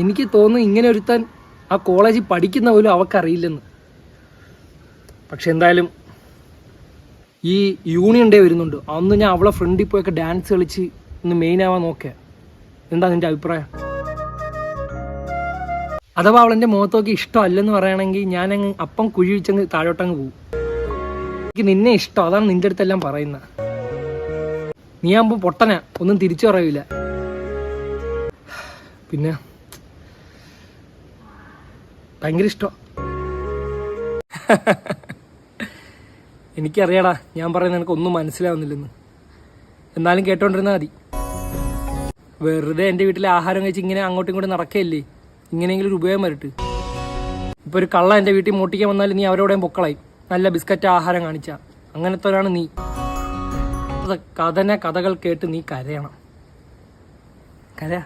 എനിക്ക് തോന്നുന്നു ഇങ്ങനെ ഒരുത്താൻ ആ കോളേജിൽ പഠിക്കുന്ന പോലും അവക്കറിയില്ലെന്ന്. പക്ഷെ എന്തായാലും ഈ യൂണിയൻ ഡേ വരുന്നുണ്ട്. അന്ന് ഞാൻ അവളെ ഫ്രണ്ടിൽ പോയൊക്കെ ഡാൻസ് കളിച്ച് ഒന്ന് മെയിൻ ആവാൻ നോക്കുക എന്താ നിന്റെ അഭിപ്രായം? അഥവാ അവളെന്റെ മുഖത്തൊക്കെ ഇഷ്ടമല്ലെന്ന് പറയുകയാണെങ്കിൽ അങ്ങ് അപ്പം കുഴി വെച്ചങ്ങ് താഴോട്ടങ്ങ് പോകും എനിക്ക് നിന്നെ ഇഷ്ടം. അതാണ് നിന്റെ അടുത്തെല്ലാം പറയുന്നത്. നീ ആകുമ്പോൾ പൊട്ടന. ഒന്നും തിരിച്ചു പറയൂല പിന്നെ ഭയങ്കര ഇഷ്ടം എനിക്കറിയാടാ ഞാൻ പറയുന്നത് എനിക്ക് ഒന്നും മനസ്സിലാവുന്നില്ലെന്ന്. എന്നാലും കേട്ടോണ്ടിരുന്നാൽ മതി. വെറുതെ എന്റെ വീട്ടിലെ ആഹാരം കഴിച്ച് ഇങ്ങനെ അങ്ങോട്ടും ഇങ്ങോട്ടും നടക്കയില്ലേ ഇങ്ങനെയെങ്കിലും ഒരു ഉപയോഗം വരട്ട്. ഇപ്പൊ ഒരു കള്ള എന്റെ വീട്ടിൽ മോട്ടിക്കാൻ വന്നാൽ നീ അവരോടെയും പൊക്കളായി. നല്ല ബിസ്ക്കറ്റ് ആഹാരം കാണിച്ച. അങ്ങനത്തെ നീ. കഥന കഥകൾ കേട്ട് നീ കരയണം. കരയാ?